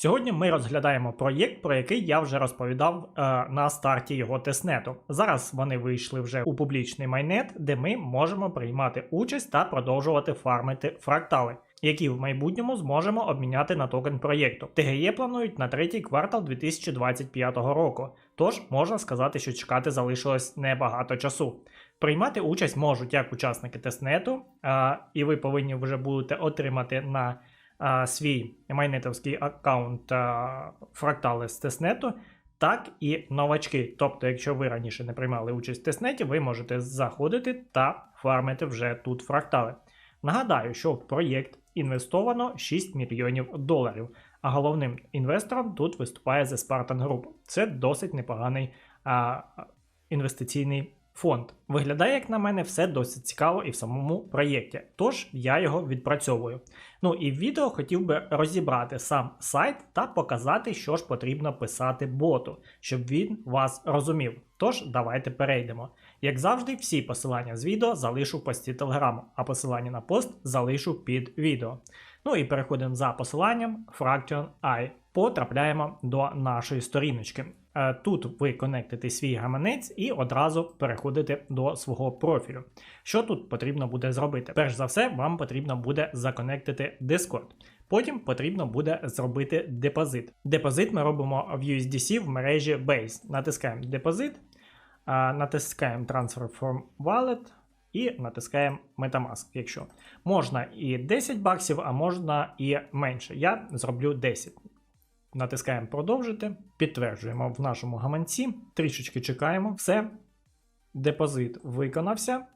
Сьогодні ми розглядаємо проєкт, про який я вже розповідав е, на старті його тестнету. Зараз вони вийшли вже у публічний майнет, де ми можемо приймати участь та продовжувати фармити фрактали, які в майбутньому зможемо обміняти на токен проєкту. ТГЄ планують на третій квартал 2025 року, тож можна сказати, що чекати залишилось небагато часу. Приймати участь можуть як учасники тестнету, е, і ви повинні вже будете отримати на а, свій майнетовський аккаунт а, фрактали з тестнету, так і новачки. Тобто, якщо ви раніше не приймали участь в тестнеті, ви можете заходити та фармити вже тут фрактали. Нагадаю, що в проєкт інвестовано 6 мільйонів доларів, а головним інвестором тут виступає The Spartan Group. Це досить непоганий а, інвестиційний фонд. Виглядає, як на мене, все досить цікаво і в самому проєкті, тож я його відпрацьовую. Ну і в відео хотів би розібрати сам сайт та показати, що ж потрібно писати боту, щоб він вас розумів. Тож давайте перейдемо. Як завжди, всі посилання з відео залишу в пості телеграму, а посилання на пост залишу під відео. Ну і переходимо за посиланням Fraction I. Потрапляємо до нашої сторіночки. Е, Тут ви конектите свій гаманець і одразу переходите до свого профілю. Що тут потрібно буде зробити? Перш за все, вам потрібно буде законектити Discord. Потім потрібно буде зробити депозит. Депозит ми робимо в USDC в мережі Base. Натискаємо депозит, натискаємо Transfer from Wallet і натискаємо Metamask. Якщо можна і 10 баксів, а можна і менше. Я зроблю 10. Натискаємо продовжити, підтверджуємо в нашому гаманці, трішечки чекаємо, все. Депозит виконався.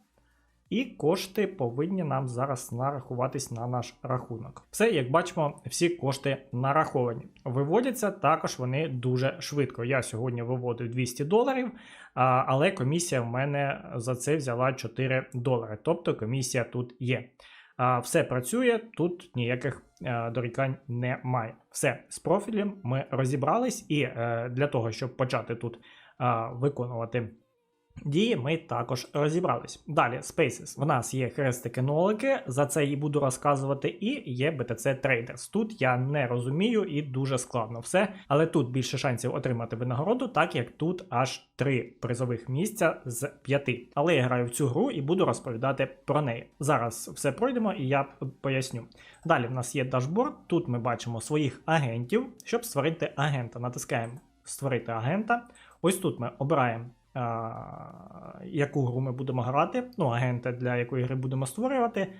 І кошти повинні нам зараз нарахуватись на наш рахунок. Все, як бачимо, всі кошти нараховані. Виводяться також вони дуже швидко. Я сьогодні виводив 200 доларів, але комісія в мене за це взяла 4 долари. Тобто комісія тут є. Все працює, тут ніяких е, дорікань немає. Все з профілем ми розібрались, і е, для того, щоб почати тут виконувати. Дії ми також розібрались. Далі, Spaces. В нас є хрестики-нолики, за це і буду розказувати, і є BTC Traders. Тут я не розумію і дуже складно все. Але тут більше шансів отримати винагороду, так як тут аж три призових місця з п'яти. Але я граю в цю гру і буду розповідати про неї. Зараз все пройдемо і я поясню. Далі в нас є дашборд. Тут ми бачимо своїх агентів. Щоб створити агента, натискаємо Створити агента. Ось тут ми обираємо яку гру ми будемо грати, ну, агента, для якої гри будемо створювати.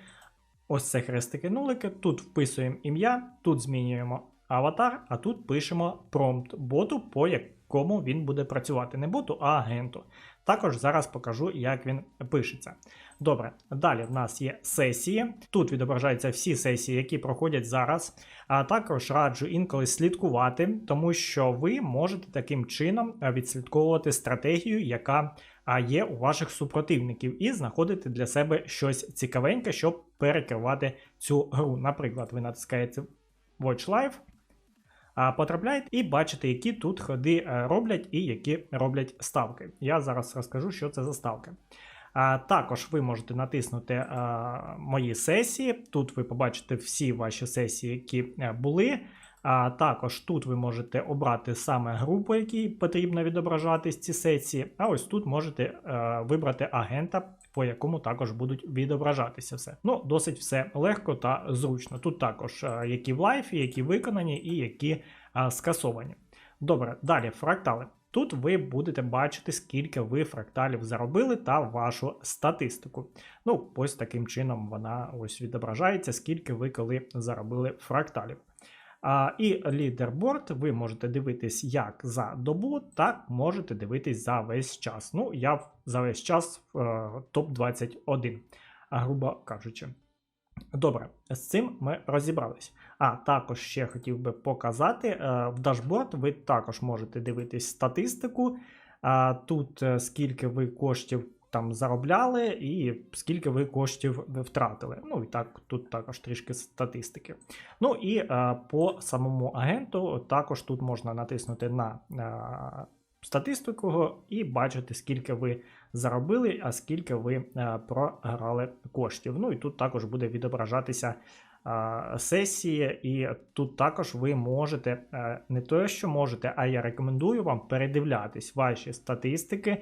Ось це хрестики-нулики. Тут вписуємо ім'я, тут змінюємо аватар, а тут пишемо промпт боту, по якому він буде працювати. Не боту, а агенту. Також зараз покажу, як він пишеться. Добре, далі в нас є сесії. Тут відображаються всі сесії, які проходять зараз. А також раджу інколи слідкувати, тому що ви можете таким чином відслідковувати стратегію, яка є у ваших супротивників, і знаходити для себе щось цікавеньке, щоб перекривати цю гру. Наприклад, ви натискаєте Watch Live. Потрапляєте і бачите, які тут ходи е, роблять і які роблять ставки. Я зараз розкажу, що це за ставки. Також ви можете натиснути а, мої сесії. Тут ви побачите всі ваші сесії, які е, були. А Також тут ви можете обрати саме групу, якій потрібно відображатись ці сесії. А ось тут можете а, е, вибрати агента, по якому також будуть відображатися все. Ну, досить все легко та зручно. Тут також які в лайфі, які виконані і які а, скасовані. Добре, далі фрактали. Тут ви будете бачити, скільки ви фракталів заробили та вашу статистику. Ну, ось таким чином вона ось відображається, скільки ви коли заробили фракталів. І лідерборд ви можете дивитись як за добу, так можете дивитись за весь час. Ну, я за весь час е, топ-21, грубо кажучи. Добре, з цим ми розібрались. А також ще хотів би показати: е, в дашборд ви також можете дивитись статистику. Тут е, скільки ви коштів там заробляли, і скільки ви коштів втратили. Ну і так, тут також трішки статистики. Ну і е, по самому агенту також тут можна натиснути на е, статистику і бачити, скільки ви заробили, а скільки ви е, програли коштів. Ну і тут також буде відображатися е, сесії, і тут також ви можете е, не те, що можете, а я рекомендую вам передивлятись ваші статистики,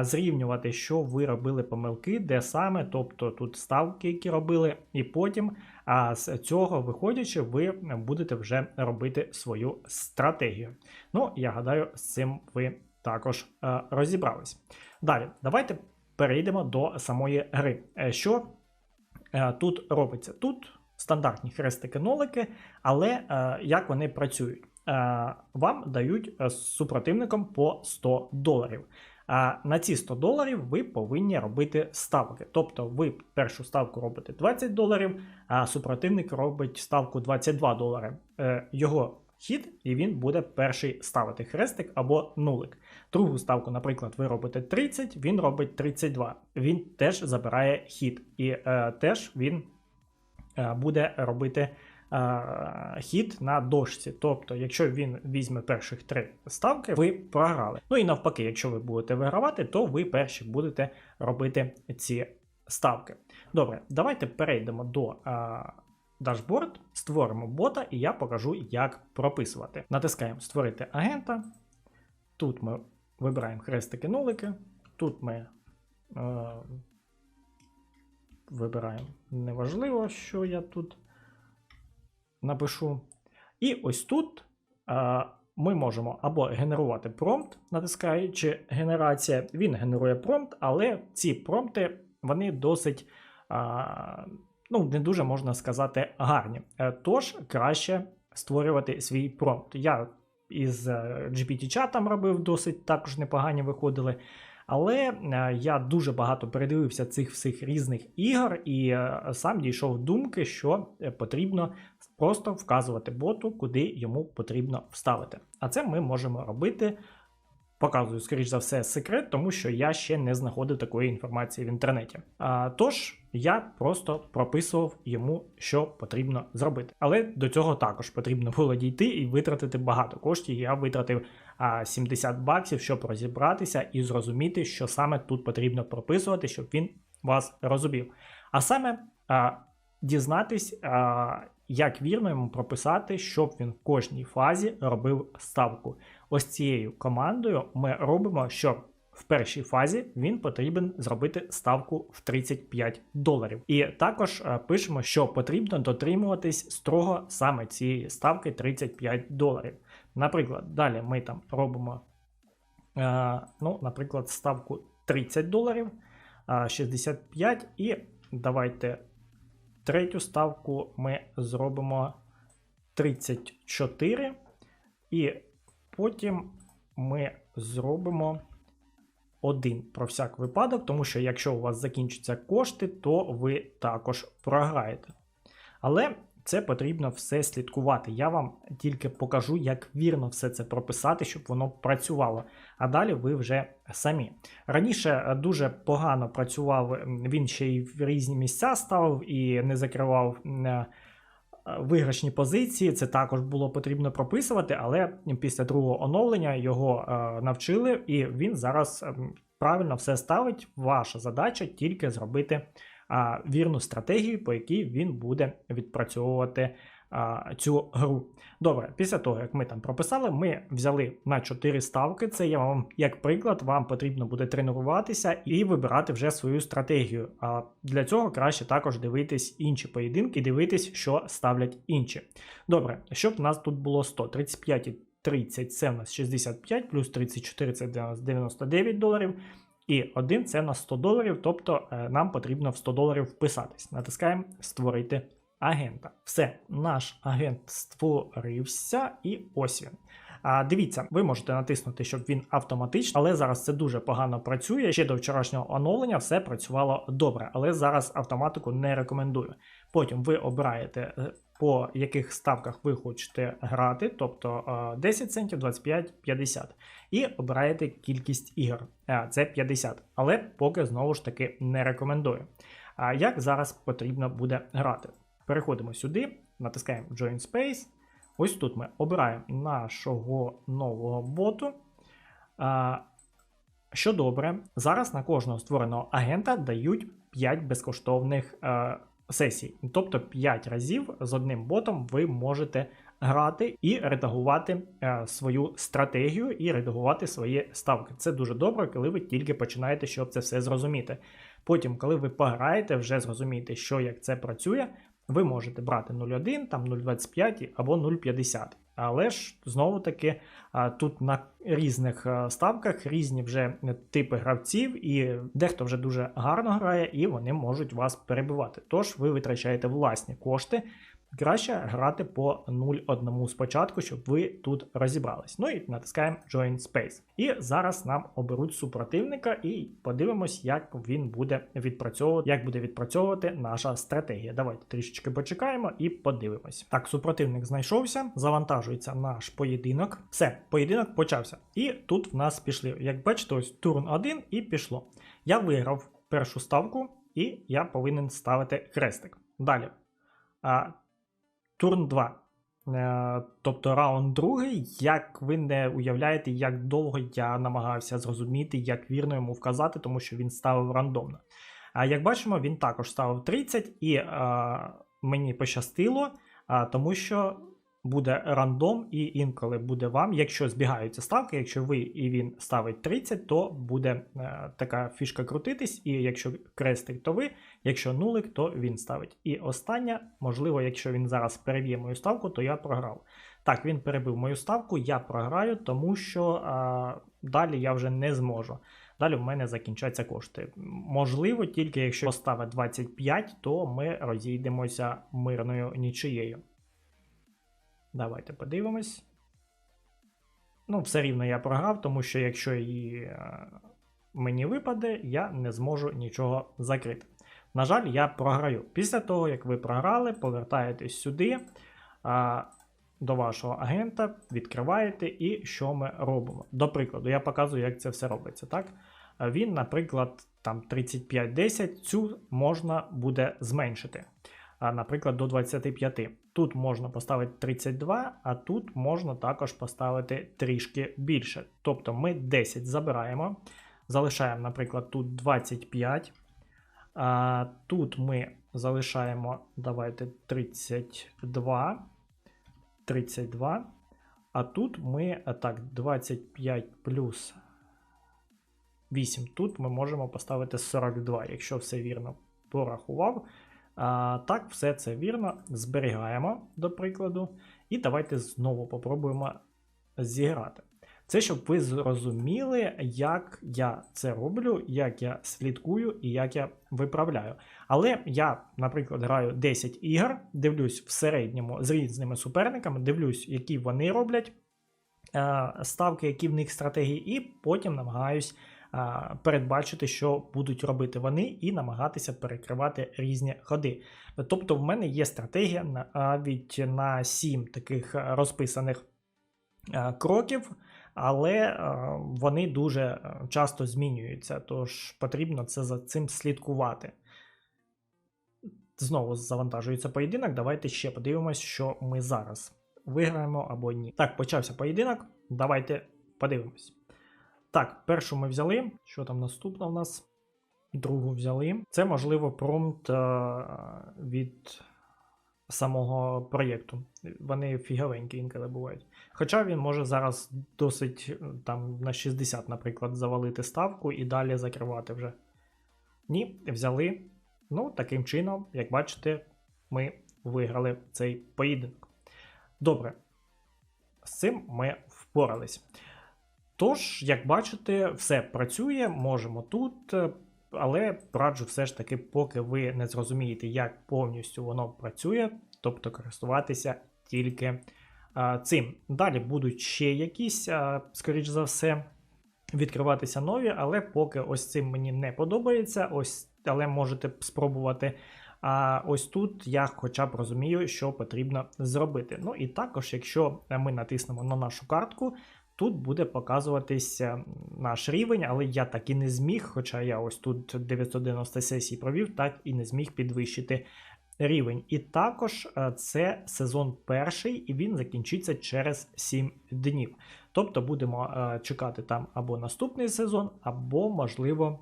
зрівнювати, що ви робили помилки, де саме, тобто тут ставки, які робили, і потім а з цього виходячи, ви будете вже робити свою стратегію. Ну, я гадаю, з цим ви також е, розібрались. Далі, давайте перейдемо до самої гри. Е, Що е, тут робиться? Тут стандартні хрестики-нолики, але як вони працюють? Вам дають з супротивником по 100 доларів. А на ці 100 доларів ви повинні робити ставки. Тобто ви першу ставку робите 20 доларів, а супротивник робить ставку 22 долари. Е, Його хід, і він буде перший ставити хрестик або нулик. Другу ставку, наприклад, ви робите 30, він робить 32. Він теж забирає хід, і е, теж він е, буде робити хід на дошці. Тобто, якщо він візьме перших три ставки, ви програли. Ну і навпаки, якщо ви будете вигравати, то ви перші будете робити ці ставки. Добре, давайте перейдемо до. Е, Дашборд, створимо бота, і я покажу, як прописувати. Натискаємо Створити агента. Тут ми вибираємо хрестики-нулики. Тут ми е, вибираємо неважливо, що я тут напишу. І ось тут е, ми можемо або генерувати промпт, натискаючи генерація. Він генерує промпт, але ці промпти вони досить. Е, ну, не дуже можна сказати гарні. Е, Тож краще створювати свій промпт. Я із GPT-чатом робив досить також непогані виходили. Але е, я дуже багато передивився цих всіх різних ігор і е, сам дійшов думки, що е, потрібно просто вказувати боту, куди йому потрібно вставити. А це ми можемо робити. Показую, скоріш за все, секрет, тому що я ще не знаходив такої інформації в інтернеті. А, Тож я просто прописував йому, що потрібно зробити. Але до цього також потрібно було дійти і витратити багато коштів. Я витратив а, 70 баксів, щоб розібратися і зрозуміти, що саме тут потрібно прописувати, щоб він вас розумів. А саме а, дізнатись, а, як вірно йому прописати, щоб він в кожній фазі робив ставку. Ось цією командою ми робимо, що в першій фазі він потрібен зробити ставку в 35 доларів. І також е, пишемо, що потрібно дотримуватись строго саме цієї ставки 35 доларів. Наприклад, далі ми там робимо, е, ну, наприклад, ставку 30 доларів, е, 65 і давайте третю ставку ми зробимо 34. І потім ми зробимо один про всяк випадок, тому що якщо у вас закінчаться кошти, то ви також програєте. Але це потрібно все слідкувати. Я вам тільки покажу, як вірно все це прописати, щоб воно працювало. А далі ви вже самі. Раніше дуже погано працював, він ще й в різні місця ставив і не закривав. е, Виграшні позиції, це також було потрібно прописувати, але після другого оновлення його е, навчили, і він зараз правильно все ставить. Ваша задача тільки зробити вірну стратегію, по якій він буде відпрацьовувати цю гру. Добре, після того, як ми там прописали, ми взяли на 4 ставки. Це я вам як приклад, вам потрібно буде тренуватися і вибирати вже свою стратегію. А для цього краще також дивитись інші поєдинки, дивитись, що ставлять інші. Добре, щоб у нас тут було 100, 35 і 30 це в нас 65, плюс 34 це для нас 99 доларів. І один це на 100 доларів, тобто е, нам потрібно в 100 доларів вписатись. Натискаємо Створити агента. Все, наш агент створився, і ось він. А, Дивіться, ви можете натиснути, щоб він автоматично, але зараз це дуже погано працює. Ще до вчорашнього оновлення все працювало добре, але зараз автоматику не рекомендую. Потім ви обираєте, е, по яких ставках ви хочете грати, тобто е, 10 центів, 25, 50. І обираєте кількість ігор. Е, Це 50. Але поки знову ж таки не рекомендую. А як зараз потрібно буде грати? Переходимо сюди, натискаємо Join Space. Ось тут ми обираємо нашого нового боту. Що добре, зараз на кожного створеного агента дають 5 безкоштовних е, сесій. Тобто 5 разів з одним ботом ви можете грати і редагувати е, свою стратегію і редагувати свої ставки. Це дуже добре, коли ви тільки починаєте, щоб це все зрозуміти. Потім, коли ви пограєте, вже зрозумієте, що як це працює, ви можете брати 0,1, там 0,25 або 0,50. Але ж знову таки тут на різних ставках різні вже типи гравців, і дехто вже дуже гарно грає, і вони можуть вас перебивати. Тож ви витрачаєте власні кошти. Краще грати по 0,1 спочатку, щоб ви тут розібрались. Ну і натискаємо Join Space. І зараз нам оберуть супротивника, і подивимось, як він буде відпрацьовувати, як буде відпрацьовувати наша стратегія. Давайте трішечки почекаємо і подивимось. Так, супротивник знайшовся, завантажується наш поєдинок. Все, поєдинок почався. І тут в нас пішли. Як бачите, ось турн 1 і пішло. Я виграв першу ставку, і я повинен ставити хрестик. Далі. Турн 2. Е, Тобто раунд другий, як ви не уявляєте, як довго я намагався зрозуміти, як вірно йому вказати, тому що він ставив рандомно. А як бачимо, він також ставив 30, і а, мені пощастило, а, тому що буде рандом, і інколи буде вам, якщо збігаються ставки, якщо ви і він ставить 30, то буде е, така фішка крутитись, і якщо крестик, то ви, якщо нулик, то він ставить. І остання, можливо, якщо він зараз переб'є мою ставку, то я програв. Так, він перебив мою ставку, я програю, тому що а, далі я вже не зможу. Далі в мене закінчаться кошти. Можливо, тільки якщо поставить 25, то ми розійдемося мирною нічиєю. Давайте подивимось. Ну, все рівно я програв, тому що якщо її е, мені випаде, я не зможу нічого закрити. На жаль, я програю. Після того, як ви програли, повертаєтесь сюди а, до вашого агента, відкриваєте і що ми робимо. До прикладу, я показую, як це все робиться. так? Він, наприклад, там 35-10, цю можна буде зменшити. Наприклад, до 25. Тут можна поставити 32, а тут можна також поставити трішки більше. Тобто ми 10 забираємо, залишаємо, наприклад, тут 25. А, Тут ми залишаємо, давайте 32. 32. А тут ми, так, 25 плюс 8. Тут ми можемо поставити 42, якщо все вірно порахував. А, Так, все це вірно. Зберігаємо, до прикладу. І давайте знову попробуємо зіграти. Це щоб ви зрозуміли, як я це роблю, як я слідкую і як я виправляю. Але я, наприклад, граю 10 ігор, дивлюсь в середньому з різними суперниками, дивлюсь, які вони роблять е, ставки, які в них стратегії, і потім намагаюсь передбачити, що будуть робити вони, і намагатися перекривати різні ходи. Тобто, в мене є стратегія навіть на 7 таких розписаних е, кроків але е, вони дуже е, часто змінюються, тож потрібно це за цим слідкувати. Знову завантажується поєдинок. Давайте ще подивимось, що ми зараз виграємо або ні. Так, почався поєдинок. Давайте подивимось. Так, першу ми взяли. Що там наступно в нас? Другу взяли. Це, можливо, промпт е, від самого проєкту. Вони фіговенькі інколи бувають. Хоча він може зараз досить там на 60, наприклад, завалити ставку і далі закривати вже. Ні, взяли. Ну, таким чином, як бачите, ми виграли цей поєдинок. Добре, з цим ми впорались. Тож, як бачите, все працює, можемо тут. Але раджу все ж таки, поки ви не зрозумієте, як повністю воно працює, тобто користуватися тільки а, цим. Далі будуть ще якісь, а, скоріш за все, відкриватися нові, але поки ось цим мені не подобається. ось, Але можете спробувати А ось тут я хоча б розумію, що потрібно зробити. Ну і також, якщо ми натиснемо на нашу картку, тут буде показуватися наш рівень, але я так і не зміг, хоча я ось тут 990 сесій провів, так і не зміг підвищити рівень. І також е, це сезон перший, і він закінчиться через 7 днів. Тобто будемо е, чекати там або наступний сезон, або, можливо,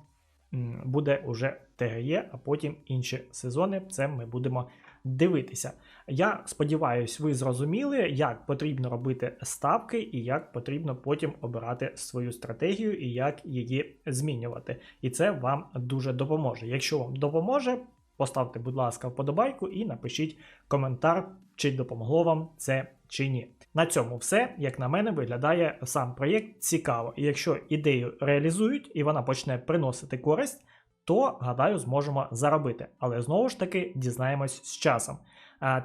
буде уже ТГЄ, а потім інші сезони. Це ми будемо дивитися. Я сподіваюся, ви зрозуміли, як потрібно робити ставки і як потрібно потім обирати свою стратегію і як її змінювати. І це вам дуже допоможе. Якщо вам допоможе, поставте, будь ласка, вподобайку і напишіть коментар, чи допомогло вам це чи ні. На цьому все, як на мене, виглядає сам проєкт цікаво. І якщо ідею реалізують і вона почне приносити користь, то гадаю, зможемо заробити. Але знову ж таки дізнаємось з часом.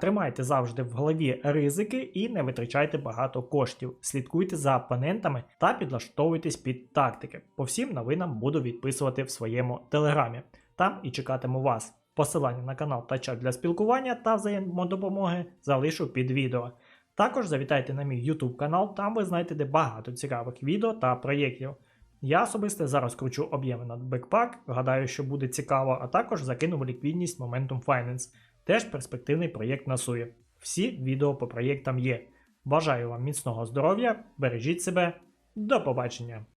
Тримайте завжди в голові ризики і не витрачайте багато коштів. Слідкуйте за опонентами та підлаштовуйтесь під тактики. По всім новинам буду відписувати в своєму телеграмі. Там і чекатиму вас. Посилання на канал та чат для спілкування та взаємодопомоги залишу під відео. Також завітайте на мій YouTube канал, там ви знайдете багато цікавих відео та проєктів. Я особисто зараз кручу об'єми на бекпак, гадаю, що буде цікаво, а також закинув ліквідність Momentum Finance. Теж перспективний проєкт на Суї. Всі відео по проєктам є. Бажаю вам міцного здоров'я, бережіть себе, до побачення!